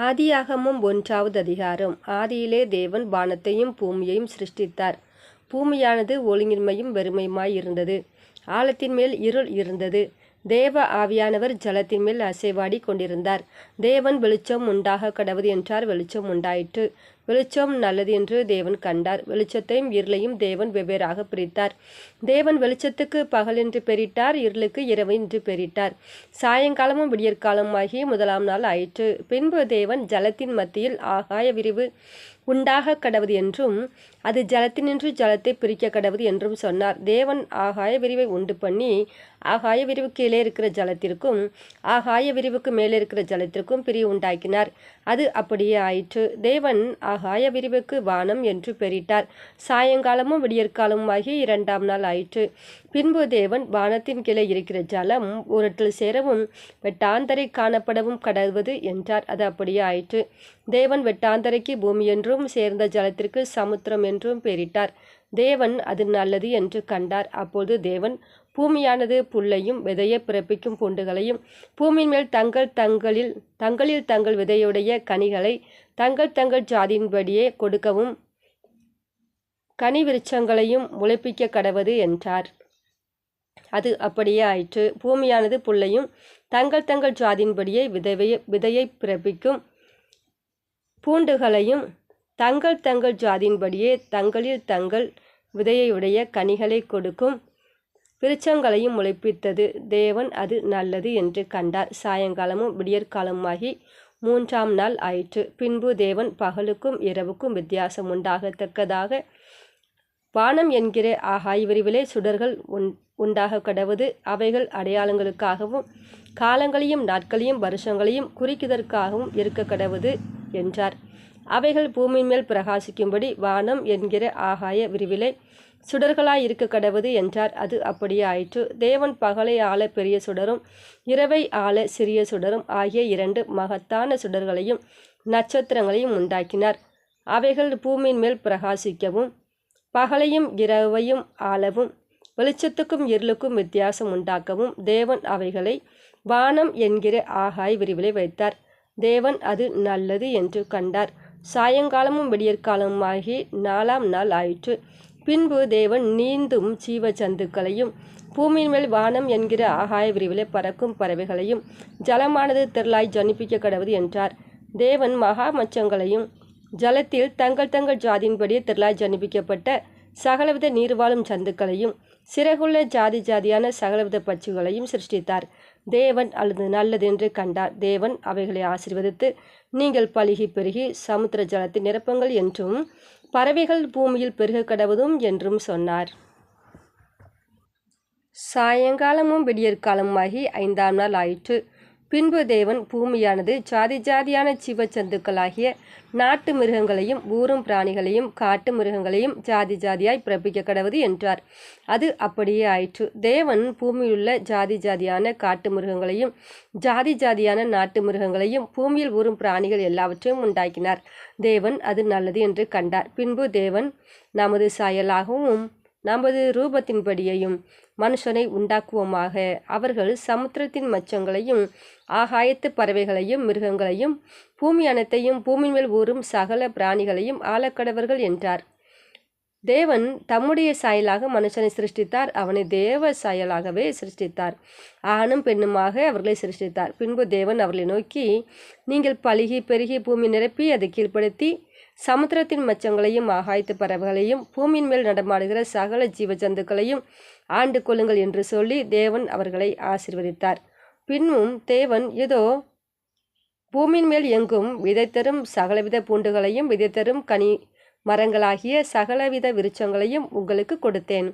ஆதியாகமும் ஒன்றாவது அதிகாரம். ஆதியிலே தேவன் வானத்தையும் பூமியையும் சிருஷ்டித்தார். பூமியானது ஒழுங்கின்மையும் வெறுமையுமாய் இருந்தது. ஆழத்தின் மேல் இருள் இருந்தது. தேவ ஆவியானவர் ஜலத்தின் மேல் அசைவாடி கொண்டிருந்தார். தேவன் வெளிச்சம் உண்டாக கடவுது என்றார். வெளிச்சம் உண்டாயிற்று. வெளிச்சம் நல்லது என்று தேவன் கண்டார். வெளிச்சத்தையும் இருளையும் தேவன் வெவ்வேறாக பிரித்தார். தேவன் வெளிச்சத்துக்கு பகல் என்று பெரிட்டார் இருளுக்கு இரவு என்று பெரிட்டார். சாயங்காலமும் விடியற்காலமாகி முதலாம் நாள் ஆயிற்று. பின்பு தேவன் ஜலத்தின் மத்தியில் ஆகாய விரிவு உண்டாக கடவுது என்றும் அது ஜலத்தினின்று ஜலத்தை பிரிக்க கடவுது என்றும் சொன்னார். தேவன் ஆகாய விரிவை உண்டு பண்ணி ஆகாய விரிவு கீழே இருக்கிற ஜலத்திற்கும் ஆகாய விரிவுக்கு மேலே இருக்கிற ஜலத்திற்கும் பிரிவு உண்டாக்கினார். அது அப்படியே ஆயிற்று. தேவன் ஆகாய விரிவுக்கு வானம் என்று பெரிட்டார் சாயங்காலமும் விடியற்காலமுமாகி இரண்டாம் நாள் ஆயிற்று. பின்பு தேவன் வானத்தின் கீழே இருக்கிற ஜலம் உரட்டில் சேரவும் வெட்டாந்தரை காணப்படவும் கடவுது என்றார். அது அப்படியே ஆயிற்று. தேவன் வெட்டாந்தரைக்கு பூமி என்றும் சேர்ந்த ஜலத்திற்கு சமுத்திரம் என்றும் பெயரிட்டார். தேவன் அது நல்லது என்று கண்டார். அப்போது தேவன் பூமியானது புல்லையும் விதையை பிறப்பிக்கும் பூண்டுகளையும் பூமியின் மேல் தங்கள் தங்களில் தங்களில் தங்கள் விதையுடைய கனிகளை தங்கள் தங்கள் ஜாதியின்படியே கொடுக்கவும் கனி விருட்சங்களையும் முளைப்பிக்க கடவது என்றார். அது அப்படியே ஆயிற்று. பூமியானது புல்லையும் தங்கள் தங்கள் ஜாதியின்படியே விதையை விதையை பிறப்பிக்கும் பூண்டுகளையும் தங்கள் தங்கள் ஜாதியின்படியே தங்களில் தங்கள் விதையுடைய கனிகளை கொடுக்கும் விருச்சங்களையும் முளைப்பித்தது. தேவன் அது நல்லது என்று கண்டார். சாயங்காலமும் விடியற்காலமாகி மூன்றாம் நாள் ஆயிற்று. பின்பு தேவன் பகலுக்கும் இரவுக்கும் வித்தியாசம் உண்டாகத்தக்கதாக வானம் என்கிற ஆகாய் விரிவிலே சுடர்கள் உண் உண்டாக கடவுது. அவைகள் அடையாளங்களுக்காகவும் காலங்களையும் நாட்களையும் வருஷங்களையும் குறிக்குதற்காகவும் இருக்க கடவுது என்றார். அவைகள் பூமி மேல் பிரகாசிக்கும்படி வானம் என்கிற ஆகாய விரிவிலே சுடர்களாய் இருக்க கடவுது என்றார். அது அப்படியே ஆயிற்று. தேவன் பகலை ஆள பெரிய சுடரும் இரவை ஆள சிறிய சுடரும் ஆகிய இரண்டு மகத்தான சுடர்களையும் நட்சத்திரங்களையும் உண்டாக்கினார். அவைகள் பூமியின் மேல் பிரகாசிக்கவும் பகலையும் இரவையும் ஆளவும் வெளிச்சத்துக்கும் இருளுக்கும் வித்தியாசம் உண்டாக்கவும் தேவன் அவைகளை வானம் என்கிற ஆகாய் விரிவிலை வைத்தார். தேவன் அது நல்லது என்று கண்டார். சாயங்காலமும் விடியற்காலமாகி நாலாம் நாள் ஆயிற்று. பின்பு தேவன் நீந்தும் ஜீவ ஜந்துக்களையும் பூமியின் மேல் வானம் என்கிற ஆகாய விரிவிலே பறக்கும் பறவைகளையும் ஜலமானது திரளாய் ஜனிப்பிக்க கடவுது என்றார். தேவன் மகா மச்சங்களையும் ஜலத்தில் தங்கள் தங்கள் ஜாதியின்படி திரளாய் ஜனிப்பிக்கப்பட்ட சகலவித நீர்வாழும் சந்துக்களையும் சிறகுள்ள ஜாதி ஜாதியான சகலவித பட்சிகளையும் சிருஷ்டித்தார். தேவன் அல்லது நல்லதென்று கண்டார். தேவன் அவைகளை ஆசிர்வதித்து நீங்கள் பழுகி பெருகி சமுத்திர ஜலத்தை நிரப்புங்கள் என்றும் பறவைகள் பூமியில் பெருக கடவுதும் என்றும் சொன்னார். சாயங்காலமும் விடியற்காலமாகி ஐந்தாம் நாள் ஆயிற்று. பின்பு தேவன் பூமியானது ஜாதி ஜாதியான சிவச்சந்துக்களாகிய நாட்டு மிருகங்களையும் ஊரும் பிராணிகளையும் காட்டு மிருகங்களையும் ஜாதி ஜாதியாய் பிறப்பிக்க கடவுது என்றார். அது அப்படியே ஆயிற்று. தேவன் பூமியிலுள்ள ஜாதி ஜாதியான காட்டு மிருகங்களையும் ஜாதி ஜாதியான நாட்டு மிருகங்களையும் பூமியில் ஊறும் பிராணிகள் எல்லாவற்றையும் உண்டாக்கினார். தேவன் அது நல்லது என்று கண்டார். பின்பு தேவன் நமது சாயலாகவும் நமது ரூபத்தின்படியையும் மனுஷனை உண்டாக்குவோமாக. அவர்கள் சமுத்திரத்தின் மச்சங்களையும் ஆகாயத்து பறவைகளையும் மிருகங்களையும் பூமி அனைத்தையும் பூமி மேல் ஊறும் சகல பிராணிகளையும் ஆளக்கடவர்கள் என்றார். தேவன் தம்முடைய சாயலாக மனுஷனை சிருஷ்டித்தார். அவனை தேவ சாயலாகவே சிருஷ்டித்தார். ஆணும் பெண்ணுமாக அவர்களை சிருஷ்டித்தார். பின்பு தேவன் அவர்களை நோக்கி நீங்கள் பழுகி பெருகி பூமி நிரப்பி அதை கீழ்ப்படுத்தி சமுத்திரத்தின் மச்சங்களையும் ஆகாய்த்து பறவைகளையும் பூமியின் மேல் நடமாடுகிற சகல ஜீவ ஜந்துக்களையும் ஆண்டு கொள்ளுங்கள் என்று சொல்லி தேவன் அவர்களை ஆசிர்வதித்தார். பின்னும் தேவன் ஏதோ பூமியின் மேல் எங்கும் விதை தரும் சகலவித பூண்டுகளையும் விதை தரும் கனி மரங்களாகிய சகலவித விருட்சங்களையும் உங்களுக்கு கொடுத்தேன்.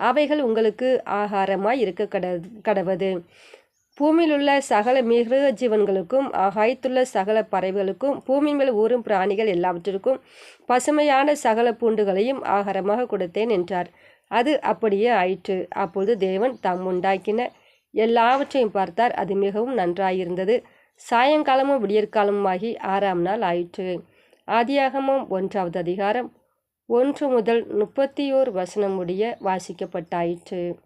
அவைகள் உங்களுக்கு ஆகாரமாய் இருக்க கட கடவது. பூமியிலுள்ள சகல மிருக ஜீவன்களுக்கும் ஆகாயத்துள்ள சகல பறவைகளுக்கும் பூமி மேல் ஊறும் பிராணிகள் எல்லாவற்றிற்கும் பசுமையான சகல பூண்டுகளையும் ஆகாரமாக கொடுத்தேன் என்றார். அது அப்படியே ஆயிற்று. அப்பொழுது தேவன் தாம் உண்டாக்கின எல்லாவற்றையும் பார்த்தார். அது மிகவும் நன்றாயிருந்தது. சாயங்காலமும் விடியற்காலமுமாகி ஆறாம் நாள் ஆயிற்று. ஆதியாகமும் ஒன்றாவது அதிகாரம். ஒன்று முதல் முப்பத்தி ஓர் வசனம் முடிய வாசிக்கப்பட்டாயிற்று.